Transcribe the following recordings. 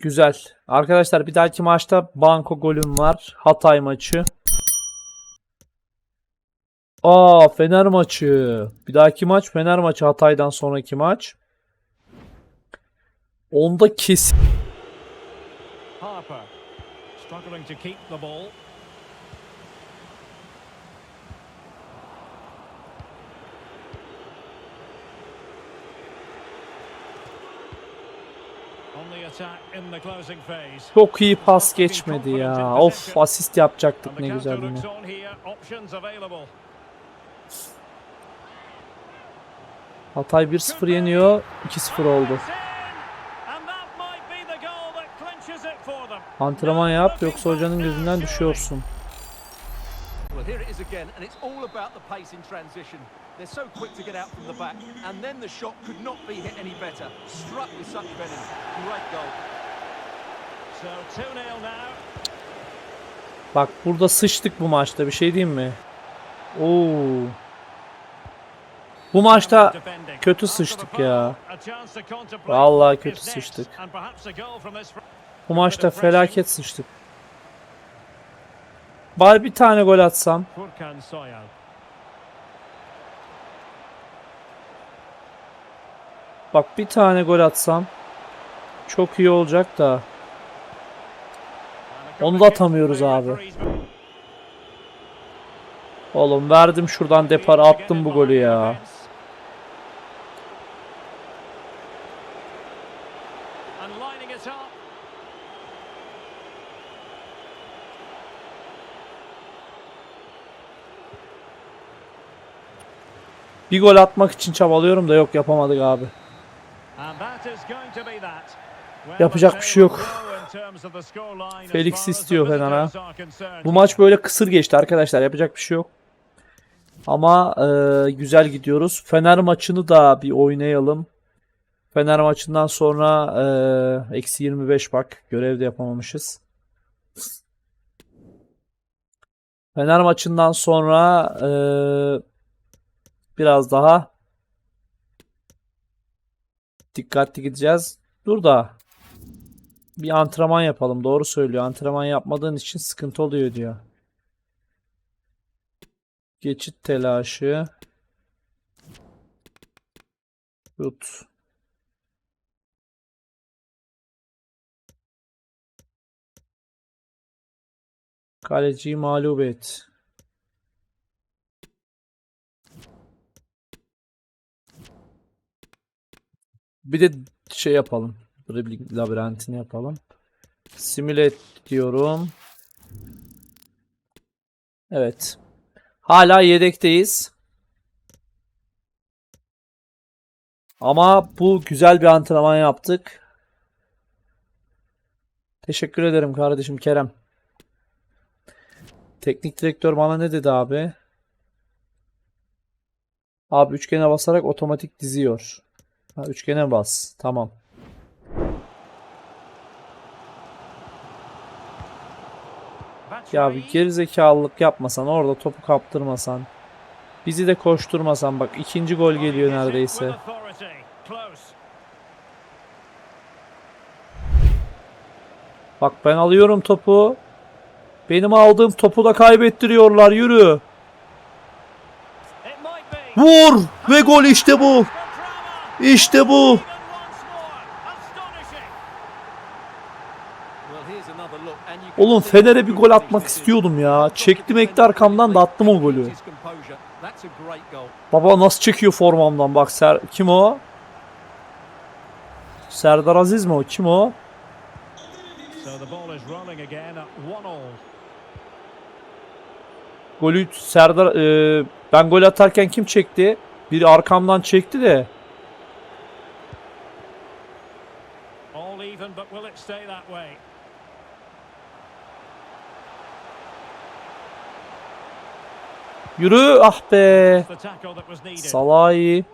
Güzel. Arkadaşlar bir dahaki maçta banko golüm var. Hatay maçı. Aa Fener maçı. Bir dahaki maç Fener maçı Hatay'dan sonraki maç. Onda kesin. Harper struggling to keep the ball. On the attack in the closing phase. Çok iyi pas geçmedi ya. Of asist yapacaktık ne güzel available. Hatay 1-0 yeniyor. 2-0 oldu. Antrenman yap yoksa hocanın gözünden düşüyorsun. Well, here it is again, and it's all about the pace in transition. They're so quick to get out from the back, and then the shot could not be hit any better. Struck with such venom. Great goal. So 2-0 now. Bak burada sıçtık bu maçta bir şey diyeyim mi? Oo. Bu maçta kötü sıçtık ya. Vallahi kötü sıçtık. Bu maçta felaket sıçtık. Bari bir tane gol atsam. Bak bir tane gol atsam. Çok iyi olacak da. Onu da atamıyoruz abi. Oğlum verdim şuradan depar attım bu golü ya. Bir gol atmak için çabalıyorum da yok yapamadık abi. And that is going to be that. Well, Yapacak bir şey yok. Felix istiyor Fener'a. Bu maç böyle kısır geçti arkadaşlar. Yapacak bir şey yok. Ama e, güzel gidiyoruz. Fener maçını da bir oynayalım. Fener maçından sonra e, eksi 25 bak. Görev de yapamamışız. Fener maçından sonra e, biraz daha dikkatli gideceğiz. Dur da bir antrenman yapalım. Doğru söylüyor. Antrenman yapmadığın için sıkıntı oluyor diyor. Geçit telaşı. Şut. Kaleciyi mağlup et. Bir de şey yapalım. Dribbling labirentini yapalım. Simüle diyorum. Evet. Hala yedekteyiz. Ama bu güzel bir antrenman yaptık. Teşekkür ederim kardeşim Kerem. Teknik direktör bana ne dedi abi? Abi üçgene basarak otomatik diziyor. Ha, üçgene bas. Tamam. Ya bir gerizekalılık yapmasan orada topu kaptırmasan. Bizi de koşturmasan bak ikinci gol geliyor neredeyse. Bak ben alıyorum topu. Benim aldığım topu da kaybettiriyorlar yürü. Vur ve gol işte bu. İşte bu. Oğlum Fener'e bir gol atmak is. istiyordum ya. Çektim ekti arkamdan da attım o golü. Baba nasıl çekiyor formamdan bak Ser kim o? Serdar Aziz mi o? Kim o? Golü Serdar e, ben gol atarken kim çekti? Biri arkamdan çekti de. All even, but will it stay that way? Yürü ah be. Salahi.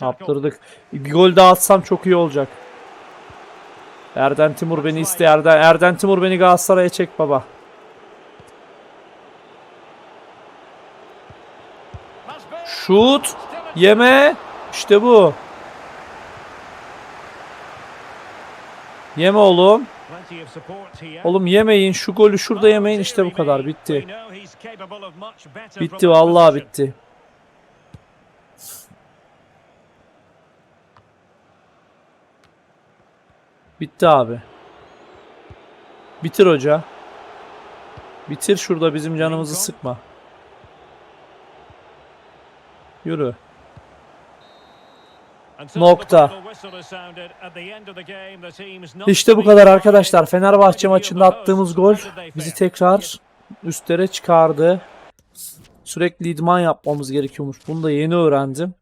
Yaptırdık. Bir gol daha atsam çok iyi olacak. Erden Timur beni iste. Erden, Erden Timur beni Galatasaray'a çek baba. Şut. Yeme. İşte bu. Yeme oğlum. Oğlum yemeyin. Şu golü şurada yemeyin. İşte bu kadar. Bitti. Bitti vallahi bitti. Bitti abi. Bitir hoca. Bitir şurada bizim canımızı sıkma. Yürü. Nokta. İşte bu kadar arkadaşlar. Fenerbahçe maçında attığımız gol bizi tekrar üstlere çıkardı. Sürekli idman yapmamız gerekiyormuş. Bunu da yeni öğrendim.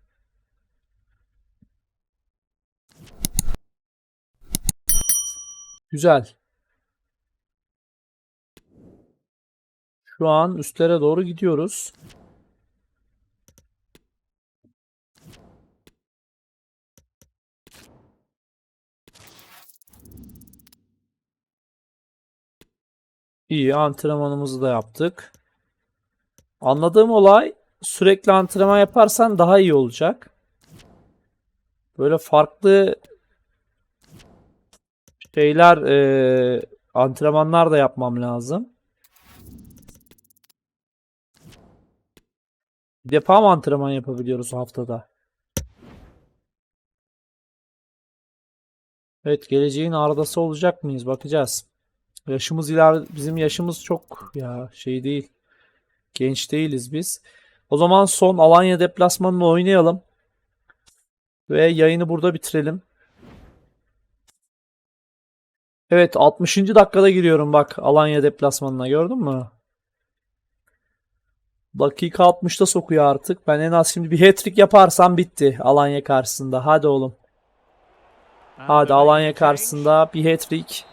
Güzel. Şu an üstlere doğru gidiyoruz. İyi antrenmanımızı da yaptık. Anladığım olay sürekli antrenman yaparsan daha iyi olacak. Böyle farklı şeyler eee, antrenmanlar da yapmam lazım. Bir defa mı antrenman yapabiliyoruz haftada? Evet geleceğin ardası olacak mıyız? Bakacağız. Yaşımız iler bizim yaşımız çok ya şey değil. Genç değiliz biz. O zaman son Alanya deplasmanını oynayalım. Ve yayını burada bitirelim. Evet 60. dakikada giriyorum bak Alanya deplasmanına gördün mü? Dakika 60'ta sokuyor artık. Ben en az şimdi bir hat-trick yaparsam bitti Alanya karşısında. Hadi oğlum. Hadi Alanya karşısında bir hat-trick.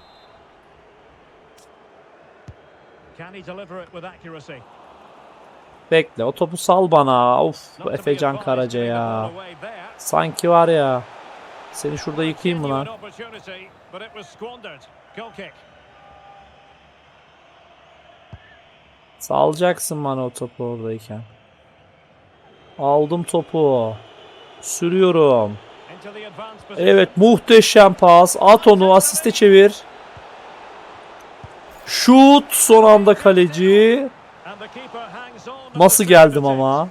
Bekle o topu sal bana. Of Efecan Karaca ya. Sanki var ya. Seni şurada yıkayayım mı lan? Salacaksın bana o topu oradayken. Aldım topu. Sürüyorum. Evet muhteşem pas. At onu asiste çevir. Şut son anda kaleci. Nasıl geldim ama?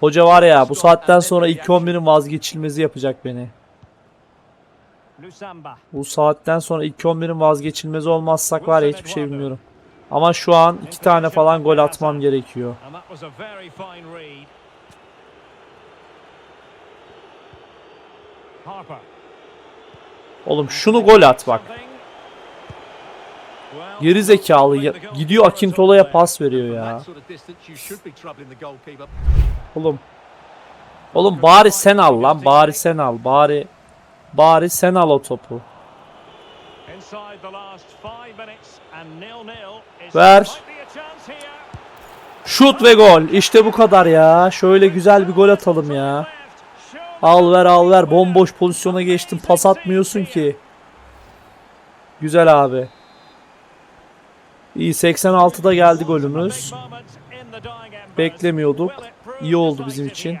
Hoca var ya bu saatten sonra ilk 11'in vazgeçilmezi yapacak beni. Bu saatten sonra ilk 11'in vazgeçilmezi olmazsak var ya hiçbir şey bilmiyorum. Ama şu an iki tane falan gol atmam gerekiyor. Oğlum şunu gol at bak. Geri zekalı ya- gidiyor Akintola'ya pas veriyor ya. Oğlum. Oğlum bari sen al lan. Bari sen al. Bari bari sen al o topu. Ver. Şut ve gol. İşte bu kadar ya. Şöyle güzel bir gol atalım ya. Al ver al ver. Bomboş pozisyona geçtim. Pas atmıyorsun ki. Güzel abi. İyi 86'da geldi golümüz. Beklemiyorduk. İyi oldu bizim için.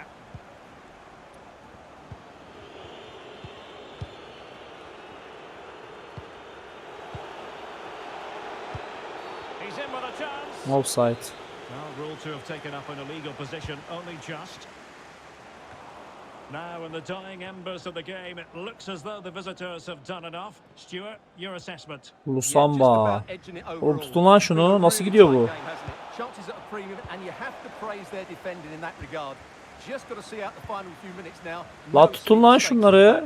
Offside. Well, ruled to have taken up an illegal position, only just. Now, in the dying embers of the game, it looks as though the visitors have done enough. Stuart, your assessment. Lusamba. Oğlum tutun lan şunu. Nasıl gidiyor bu? Chances at a premium, and you have to praise their defending in that regard. Just got to see out the final few minutes now. La tutun lan şunları.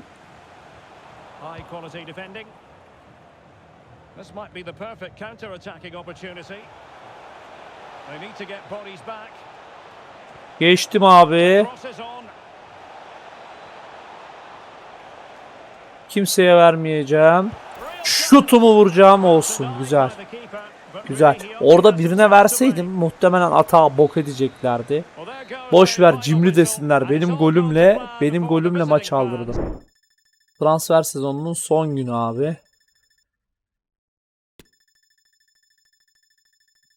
High quality defending. This might be the perfect counter-attacking opportunity. They need to get bodies back. Geçtim abi. Kimseye vermeyeceğim. Şutumu vuracağım olsun. Güzel. Güzel. Orada birine verseydim muhtemelen atağı bok edeceklerdi. Boş ver cimri desinler. Benim golümle benim golümle maç aldırdım. Transfer sezonunun son günü abi.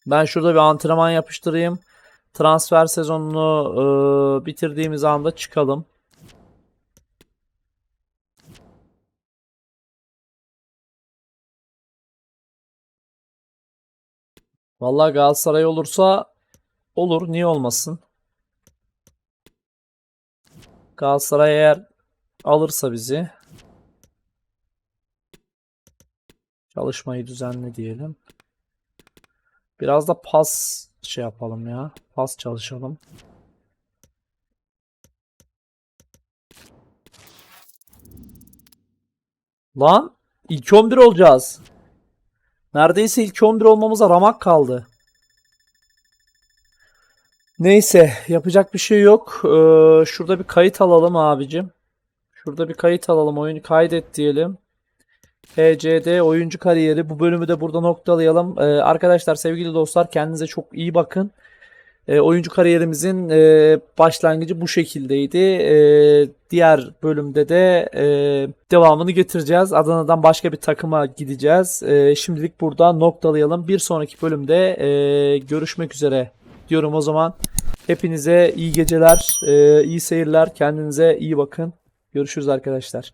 Ben şurada bir antrenman yapıştırayım. transfer sezonunu e, bitirdiğimiz anda çıkalım. Vallahi Galatasaray olursa olur. Niye olmasın? Galatasaray eğer alırsa bizi çalışmayı düzenle diyelim. Biraz da pas şey yapalım ya. Pas çalışalım. Lan ilk 11 olacağız. Neredeyse ilk 11 olmamıza ramak kaldı. Neyse yapacak bir şey yok. Ee, şurada bir kayıt alalım abicim. Şurada bir kayıt alalım. Oyunu kaydet diyelim. HCD oyuncu kariyeri. Bu bölümü de burada noktalayalım. Ee, arkadaşlar sevgili dostlar kendinize çok iyi bakın. Ee, oyuncu kariyerimizin e, başlangıcı bu şekildeydi. Ee, diğer bölümde de e, devamını getireceğiz. Adana'dan başka bir takıma gideceğiz. Ee, şimdilik burada noktalayalım. Bir sonraki bölümde e, görüşmek üzere diyorum o zaman. Hepinize iyi geceler, e, iyi seyirler. Kendinize iyi bakın. Görüşürüz arkadaşlar.